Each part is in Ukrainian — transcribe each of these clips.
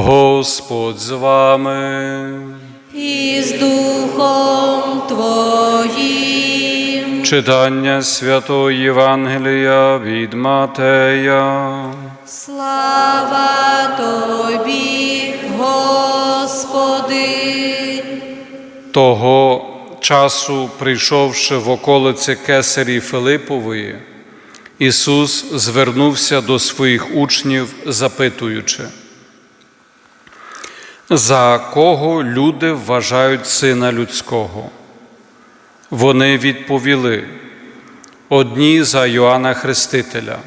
Господь з вами. і з Духом Твоїм. Читання Святого Євангелія від Матея. Слава Тобі, Господи. Того часу, прийшовши в околиці Кесарі Филипової, Ісус звернувся до своїх учнів, запитуючи, за кого люди вважають Сина Людського? Вони відповіли: одні за Йоанна Хрестителя,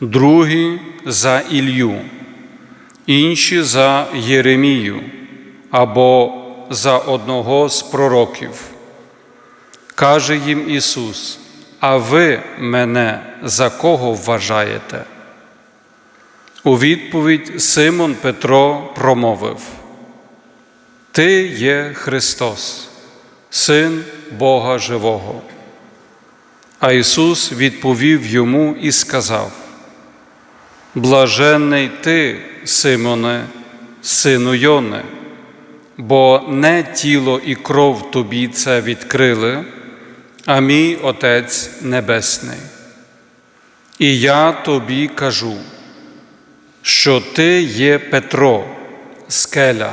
другі за Ілью, інші за Єремію або за одного з пророків. Каже їм Ісус, а ви мене за кого вважаєте? У відповідь Симон Петро промовив: Ти є Христос, Син Бога Живого. А Ісус відповів йому і сказав: Блаженний ти, Симоне, сину Йоне, бо не тіло і кров тобі це відкрили, а мій Отець Небесний. І я тобі кажу, що ти є Петро, скеля,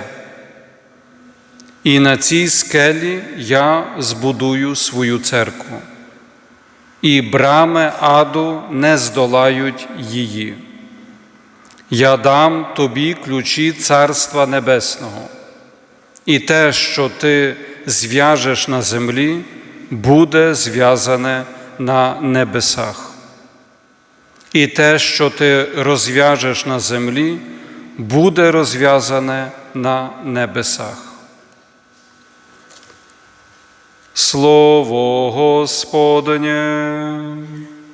і на цій скелі я збудую свою церкву, і брами аду не здолають її. Я дам тобі ключі Царства Небесного, і те, що ти зв'яжеш на землі, буде зв'язане на небесах. І те, що ти розв'яжеш на землі, буде розв'язане на небесах. Слово Господнє.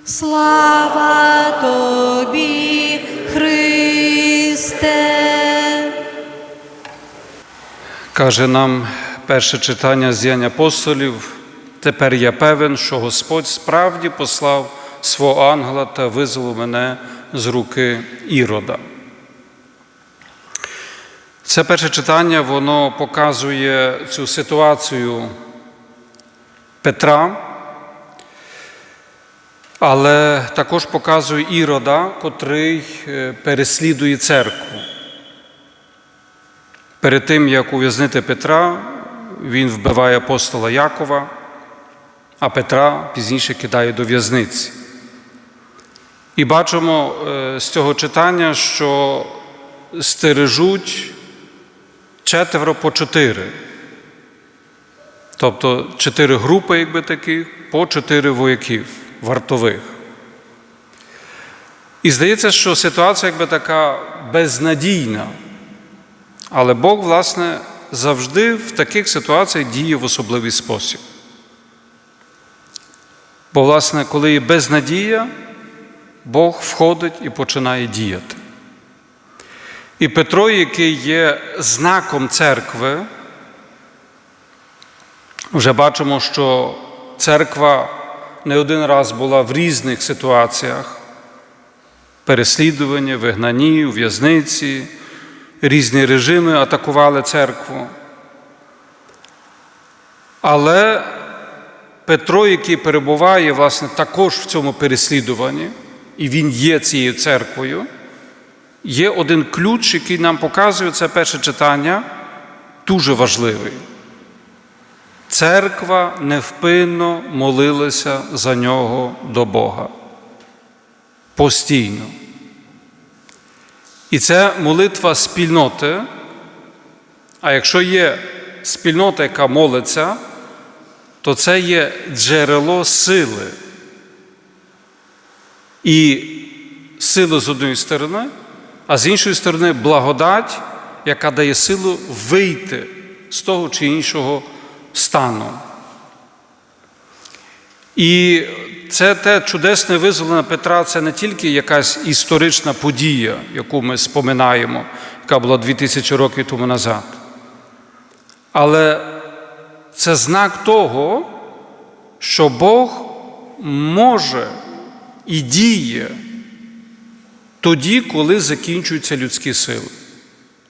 Слава Тобі, Христе. Каже нам перше читання з діянь апостолів. Тепер я певен, що Господь справді послав свого ангела та визволив мене з руки Ірода. Це перше читання воно показує цю ситуацію Петра, але також показує Ірода, котрий е, переслідує церкву. Перед тим, як ув'язнити Петра, він вбиває апостола Якова, а Петра пізніше кидає до в'язниці. І бачимо е, з цього читання, що стережуть четверо по чотири. Тобто чотири групи, якби таких, по чотири вояків вартових. І здається, що ситуація якби така безнадійна. Але Бог, власне, завжди в таких ситуаціях діє в особливий спосіб. Бо, власне, коли є безнадія, Бог входить і починає діяти. І Петро, який є знаком церкви, вже бачимо, що церква не один раз була в різних ситуаціях переслідування, вигнанні, у в'язниці, різні режими атакували церкву. Але Петро, який перебуває, власне, також в цьому переслідуванні, і він є цією церквою, є один ключ, який нам показує це перше читання, дуже важливий. Церква невпинно молилася за нього до Бога. Постійно. І це молитва спільноти. А якщо є спільнота, яка молиться, то це є джерело сили. І сили з однієї сторони, а з іншої сторони благодать, яка дає силу вийти з того чи іншого стану. І це те чудесне визволення Петра це не тільки якась історична подія, яку ми споминаємо, яка була 2000 років тому назад. Але це знак того, що Бог може і діє тоді, коли закінчуються людські сили.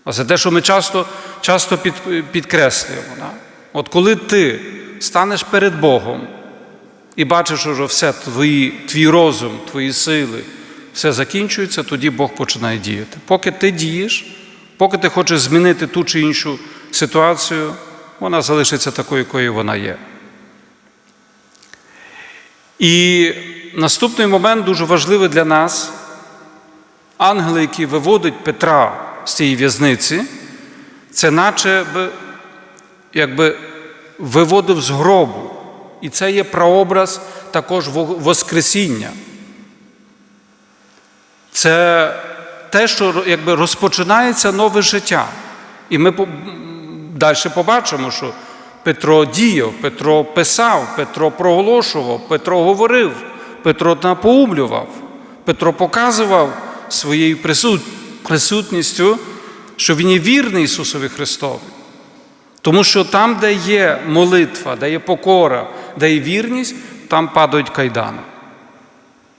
А це те, що ми часто, часто під, підкреслюємо. Да? От коли ти станеш перед Богом і бачиш, що все, твої, твій розум, твої сили, все закінчується, тоді Бог починає діяти. Поки ти дієш, поки ти хочеш змінити ту чи іншу ситуацію, вона залишиться такою, якою вона є. І наступний момент дуже важливий для нас. Ангел, який виводить Петра з цієї в'язниці, це наче би, якби виводив з гробу. І це є прообраз також Воскресіння. Це те, що якби розпочинається нове життя. І ми далі побачимо, що Петро діяв, Петро писав, Петро проголошував, Петро говорив, Петро напоумлював, Петро показував своєю присутністю, що він є вірний Ісусові Христові. Тому що там, де є молитва, де є покора, де є вірність, там падають кайдани.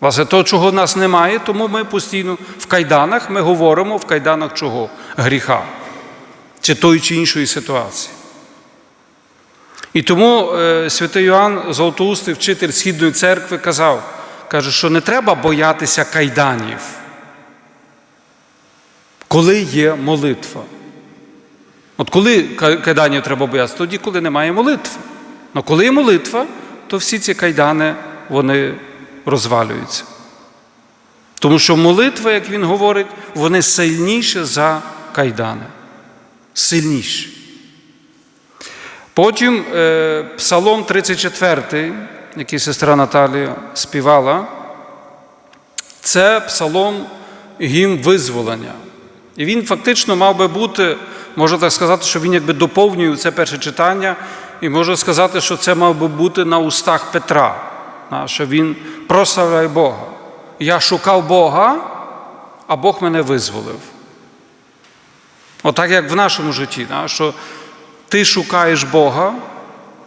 Власне, того, чого в нас немає, тому ми постійно в кайданах, ми говоримо в кайданах чого? Гріха чи тої чи іншої ситуації. І тому е, святий Йоанн Золотоустий, вчитель Східної церкви, казав, каже, що не треба боятися кайданів, коли є молитва. От коли ка- кайданів треба боятися? Тоді, коли немає молитви. Але коли є молитва, то всі ці кайдани вони розвалюються. Тому що молитва, як він говорить, вони сильніші за кайдани. Сильніші. Потім е, Псалом 34, який сестра Наталія співала, це псалом гімн визволення. І він фактично мав би бути, можна так сказати, що він якби доповнює це перше читання, і можна сказати, що це мав би бути на устах Петра, що він прославляє Бога. Я шукав Бога, а Бог мене визволив. Отак, як в нашому житті, що ти шукаєш Бога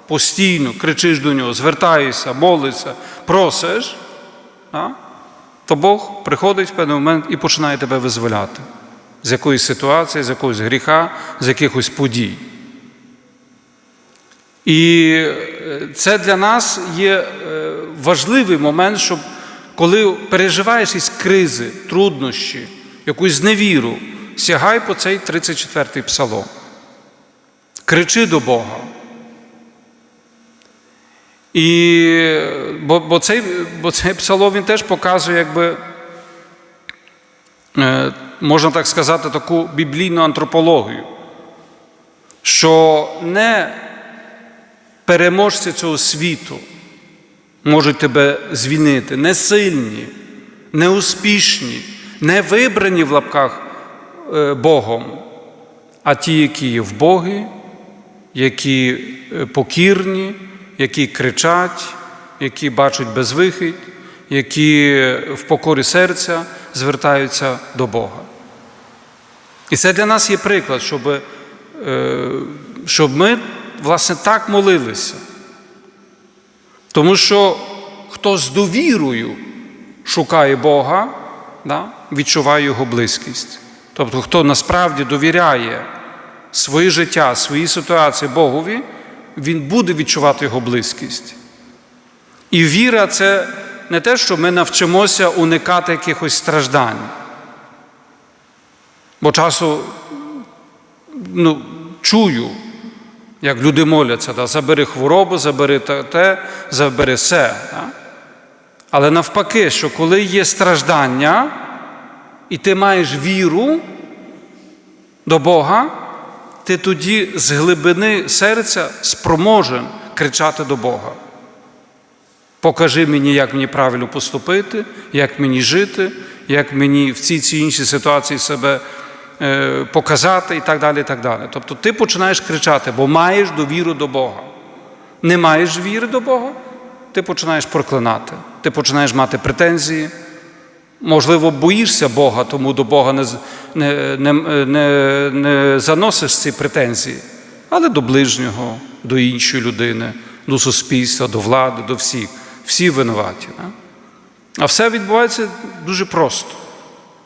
постійно, кричиш до нього, звертаєшся, молишся, просиш, да, то Бог приходить в певний момент і починає тебе визволяти з якоїсь ситуації, з якогось гріха, з якихось подій. І е, це для нас є е, важливий момент, щоб коли переживаєш із кризи, труднощі, якусь зневіру, сягай по цей 34-й псалом. Кричи до Бога. І, бо, бо, цей, бо цей псалом він теж показує, якби, е, можна так сказати, таку біблійну антропологію, що не переможці цього світу можуть тебе звільнити, не сильні, не успішні, не вибрані в лапках е, Богом, а ті, які є в Богі, які е, покірні, які кричать, які бачать безвихідь, які в покорі серця звертаються до Бога. І це для нас є приклад, щоб, е, щоб ми, власне, так молилися. Тому що хто з довірою шукає Бога, відчуває Його близькість. Тобто, хто насправді довіряє своє життя, свої ситуації Богові, він буде відчувати Його близькість. І віра це не те, що ми навчимося уникати якихось страждань. Бо часу ну, чую, як люди моляться, да, забери хворобу, забери те, забери все. Да? Але навпаки, що коли є страждання, і ти маєш віру до Бога, ти тоді з глибини серця спроможен кричати до Бога. Покажи мені, як мені правильно поступити, як мені жити, як мені в цій чи іншій ситуації себе е, показати і так далі. і так далі. Тобто ти починаєш кричати, бо маєш довіру до Бога. Не маєш віри до Бога, ти починаєш проклинати, ти починаєш мати претензії. Можливо, боїшся Бога, тому до Бога не, не, не, не, не заносиш ці претензії, але до ближнього, до іншої людини, до суспільства, до влади, до всіх. Всі винуваті. Да? А все відбувається дуже просто.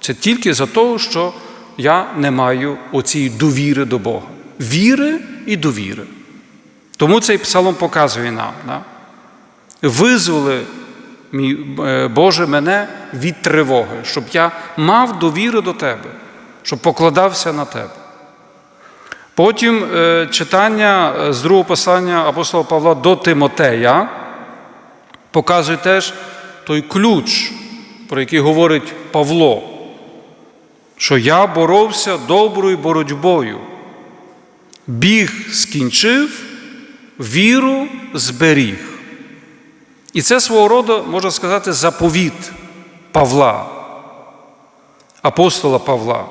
Це тільки за того, що я не маю оцієї довіри до Бога. Віри і довіри. Тому цей псалом показує нам. Да? Визволи, е, Боже, мене від тривоги, щоб я мав довіру до Тебе, щоб покладався на Тебе. Потім е, читання е, з другого послання апостола Павла до Тимотея показує теж той ключ, про який говорить Павло, що я боровся доброю боротьбою, біг скінчив, віру зберіг. І це свого роду, можна сказати, заповіт Павла, апостола Павла.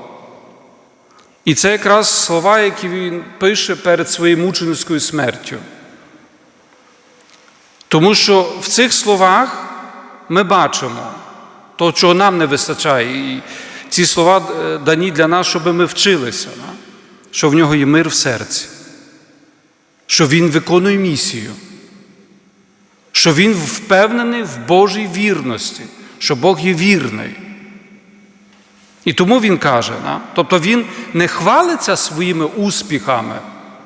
І це якраз слова, які він пише перед своєю мученицькою смертю. Тому що в цих словах ми бачимо то, чого нам не вистачає. І ці слова е, дані для нас, щоб ми вчилися, що в нього є мир в серці, що він виконує місію, що він впевнений в Божій вірності, що Бог є вірний. І тому він каже, да? тобто він не хвалиться своїми успіхами.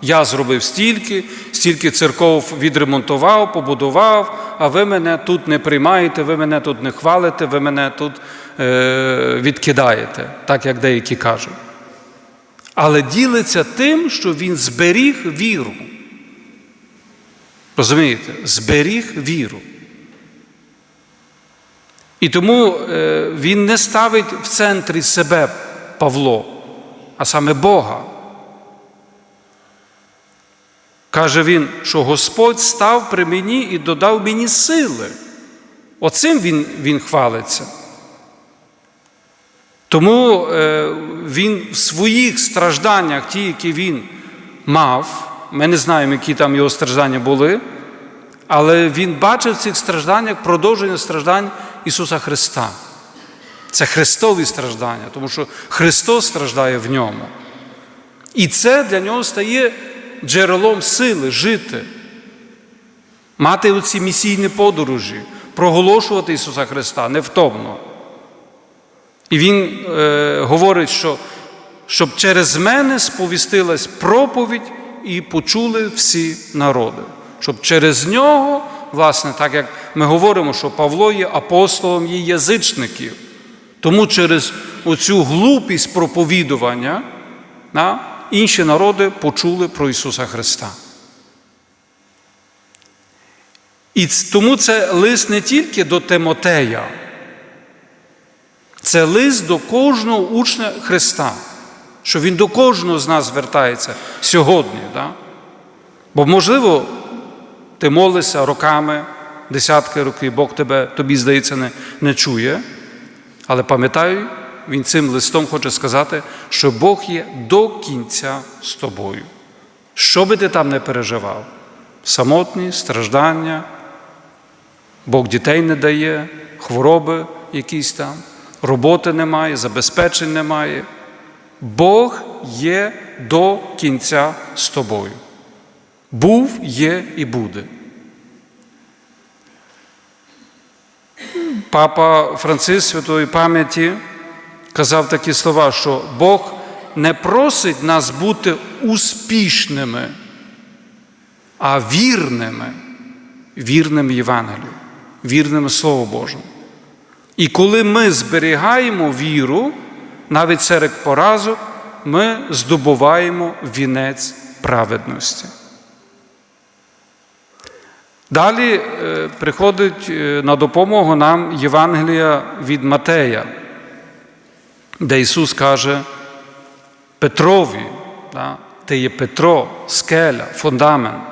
Я зробив стільки, стільки церков відремонтував, побудував, а ви мене тут не приймаєте, ви мене тут не хвалите, ви мене тут е- відкидаєте, так як деякі кажуть. Але ділиться тим, що він зберіг віру. Розумієте? Зберіг віру. І тому е, він не ставить в центрі себе Павло, а саме Бога. Каже він, що Господь став при мені і додав мені сили. Оцим він, він хвалиться. Тому е, він в своїх стражданнях, ті, які він мав, ми не знаємо, які там його страждання були, але він бачив в цих стражданнях продовження страждань Ісуса Христа. Це Христові страждання, тому що Христос страждає в ньому. І це для нього стає джерелом сили жити, мати оці місійні подорожі, проголошувати Ісуса Христа невтомно. І Він е, говорить, що щоб через мене сповістилась проповідь і почули всі народи. Щоб через нього, власне, так як ми говоримо, що Павло є апостолом є язичників, тому через оцю глупість проповідування да, інші народи почули про Ісуса Христа. І тому це лист не тільки до Тимотея, це лист до кожного учня Христа, що Він до кожного з нас звертається сьогодні. Да? Бо, можливо, ти молишся роками, десятки років, Бог тебе, тобі, здається, не, не чує. Але пам'ятаю, він цим листом хоче сказати, що Бог є до кінця з тобою. Що би ти там не переживав? Самотні, страждання, Бог дітей не дає, хвороби якісь там, роботи немає, забезпечень немає. Бог є до кінця з тобою. Був, є і буде. Папа Франциск святої пам'яті казав такі слова, що Бог не просить нас бути успішними, а вірними, вірним Євангелію, вірним Слову Божому. І коли ми зберігаємо віру, навіть серед поразок, ми здобуваємо вінець праведності. Далі е, приходить е, на допомогу нам Євангелія від Матея, де Ісус каже Петрові, ти є Петро, скеля, фундамент,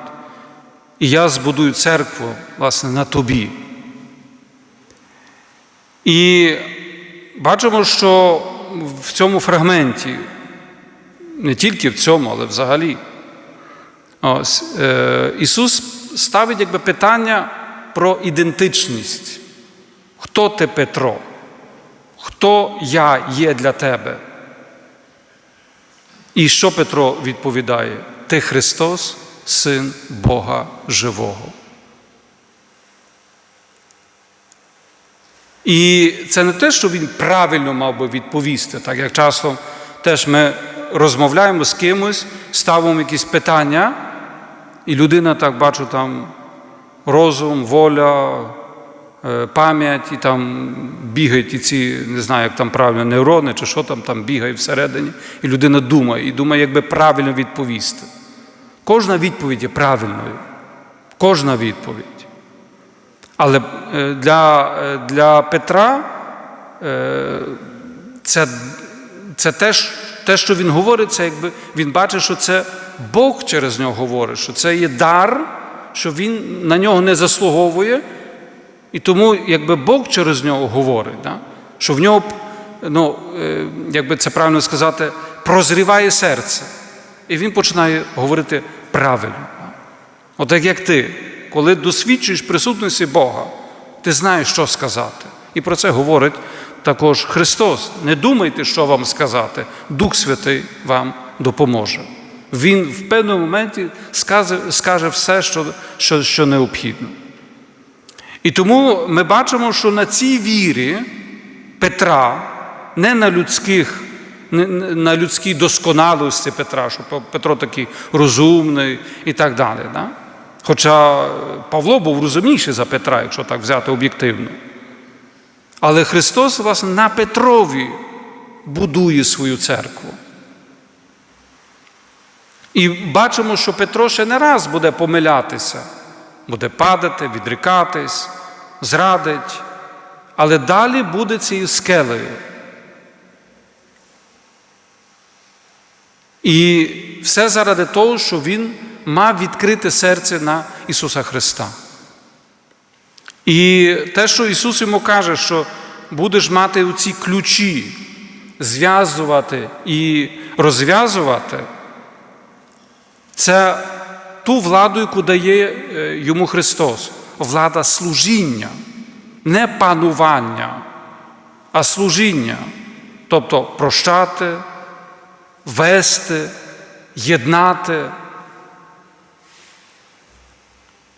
і я збудую церкву власне, на тобі. І бачимо, що в цьому фрагменті, не тільки в цьому, але взагалі, ось, е, Ісус ставить якби питання про ідентичність. Хто ти Петро? Хто я є для тебе? І що Петро відповідає? Ти Христос, Син Бога Живого. І це не те, що він правильно мав би відповісти, так як часто теж ми розмовляємо з кимось, ставимо якісь питання, і людина так бачу там розум, воля, е, пам'ять, і там бігають і ці, не знаю, як там правильно, нейрони чи що там, там бігає всередині, і людина думає, і думає, як би правильно відповісти. Кожна відповідь є правильною. Кожна відповідь. Але е, для, е, для Петра е, це, це теж те, що він говорить, це якби він бачить, що це Бог через нього говорить, що це є дар, що він на нього не заслуговує, і тому якби Бог через нього говорить, да? що в нього, ну, е, як би це правильно сказати, прозріває серце. І він починає говорити правильно. От як ти, коли досвідчуєш присутності Бога, ти знаєш, що сказати. І про це говорить також Христос. Не думайте, що вам сказати, Дух Святий вам допоможе. Він в певному моменті скаже, скаже все, що, що, що необхідно. І тому ми бачимо, що на цій вірі Петра, не на людських, не- на людській досконалості Петра, що Петро такий розумний і так далі. Да? Хоча Павло був розумніший за Петра, якщо так взяти об'єктивно. Але Христос, власне, на Петрові будує свою церкву. І бачимо, що Петро ще не раз буде помилятися, буде падати, відрікатись, зрадить, але далі буде цією скелею. І все заради того, що він мав відкрите серце на Ісуса Христа. І те, що Ісус йому каже, що будеш мати ці ключі, зв'язувати і розв'язувати, це ту владу, яку дає е, йому Христос. Влада служіння, не панування, а служіння. Тобто прощати, вести, єднати.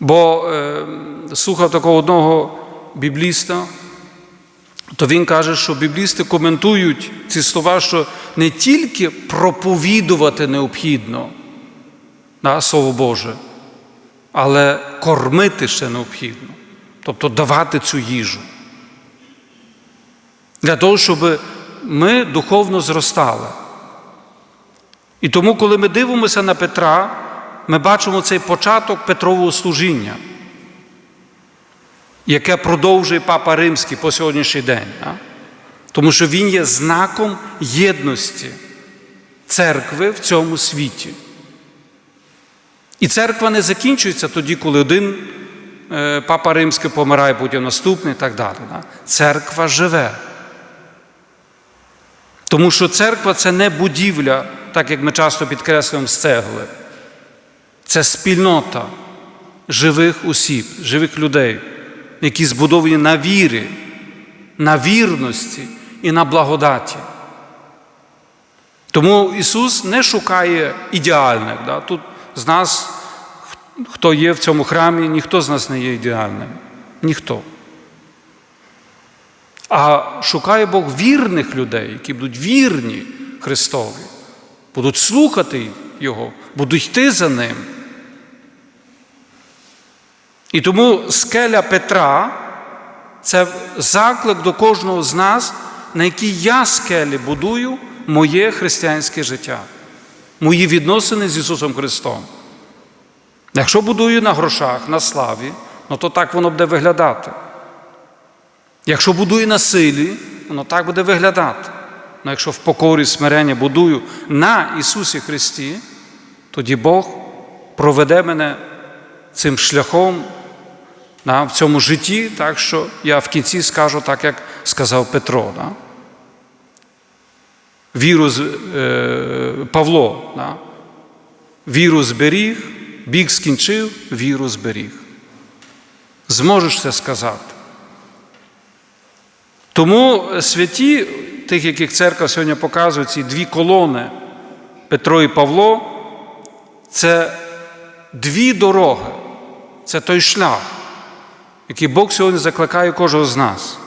Бо е, слухав такого одного бібліста, то він каже, що біблісти коментують ці слова, що не тільки проповідувати необхідно да, Слово Боже, але кормити ще необхідно, тобто давати цю їжу. Для того, щоб ми духовно зростали. І тому, коли ми дивимося на Петра, ми бачимо цей початок Петрового служіння, яке продовжує Папа Римський по сьогоднішній день. Тому що він є знаком єдності церкви в цьому світі. І церква не закінчується тоді, коли один е, Папа Римський помирає, потім наступний і так далі. Да? Церква живе. Тому що церква це не будівля, так як ми часто підкреслюємо з цегли. Це спільнота живих осіб, живих людей, які збудовані на вірі, на вірності і на благодаті. Тому Ісус не шукає ідеальних. Да? Тут з нас, хто є в цьому храмі, ніхто з нас не є ідеальним. Ніхто. А шукає Бог вірних людей, які будуть вірні Христові, будуть слухати Його, будуть йти за Ним. І тому скеля Петра це заклик до кожного з нас, на якій я скелі будую моє християнське життя, мої відносини з Ісусом Христом. Якщо будую на грошах, на славі, ну то так воно буде виглядати. Якщо будую на силі, воно так буде виглядати. Ну якщо в покорі смирення будую на Ісусі Христі, тоді Бог проведе мене цим шляхом да, в цьому житті, так що я в кінці скажу так, як сказав Петро. Да? Віру е, Павло. Да? Віру зберіг, біг скінчив, віру зберіг. Зможеш це сказати. Тому святі, тих, яких церква сьогодні показує, ці дві колони Петро і Павло, це дві дороги, це той шлях, який Бог сьогодні закликає кожного з нас.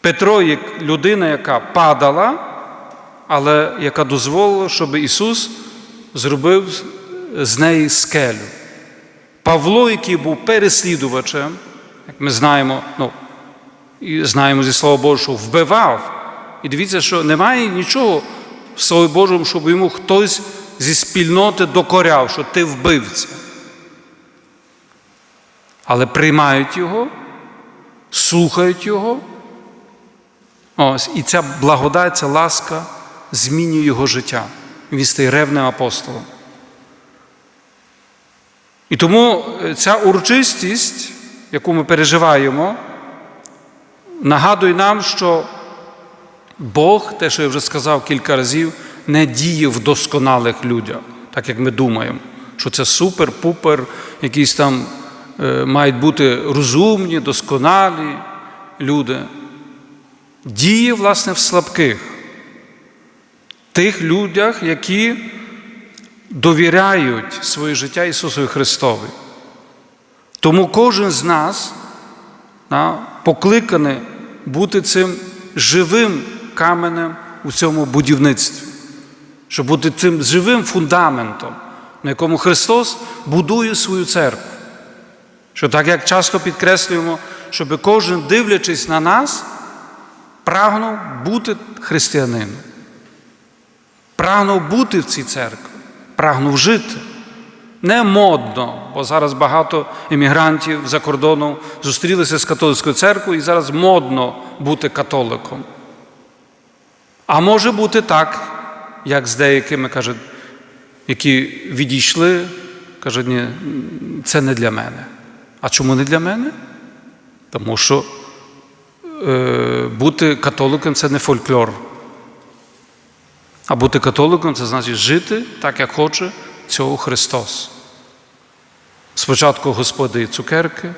Петро як людина, яка падала, але яка дозволила, щоб Ісус зробив з неї скелю. Павло, який був переслідувачем, як ми знаємо, ну, і знаємо зі Слова Божого, вбивав. І дивіться, що немає нічого в Слові Божому, щоб йому хтось зі спільноти докоряв, що ти вбивця. Але приймають його, слухають його. Ось, і ця благодать, ця ласка змінює його життя. Він стає ревним апостолом. І тому е, ця урочистість, яку ми переживаємо, нагадує нам, що Бог, те, що я вже сказав кілька разів, не діє в досконалих людях, так як ми думаємо, що це супер-пупер, якісь там мають бути розумні, досконалі люди. Діє, власне, в слабких, тих людях, які довіряють своє життя Ісусу Христові. Тому кожен з нас да, покликаний бути цим живим каменем у цьому будівництві, щоб бути цим живим фундаментом, на якому Христос будує свою церкву. Що так як часто підкреслюємо, щоб кожен, дивлячись на нас, прагнув бути християнином, прагнув бути в цій церкві, прагнув жити. Не модно, бо зараз багато емігрантів за кордоном зустрілися з католицькою церквою і зараз модно бути католиком. А може бути так, як з деякими кажуть, які відійшли, кажуть, ні, це не для мене. А чому не для мене? Тому що е, бути католиком це не фольклор. А бути католиком це значить жити так, як хоче цього Христос. Спочатку Господи і цукерки,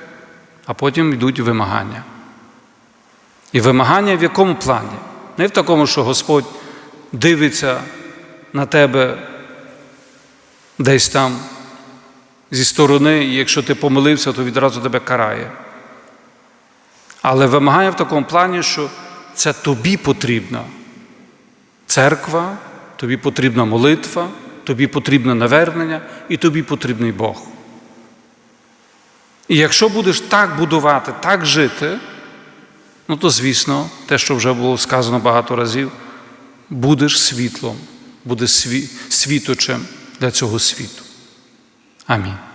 а потім йдуть вимагання. І вимагання в якому плані? Не в такому, що Господь дивиться на тебе десь там зі сторони, якщо ти помилився, то відразу тебе карає. Але вимагає в такому плані, що це тобі потрібна церква, тобі потрібна молитва, тобі потрібне навернення і тобі потрібний Бог. І якщо будеш так будувати, так жити, ну то, звісно, те, що вже було сказано багато разів, будеш світлом, будеш світочем для цього світу. Амінь.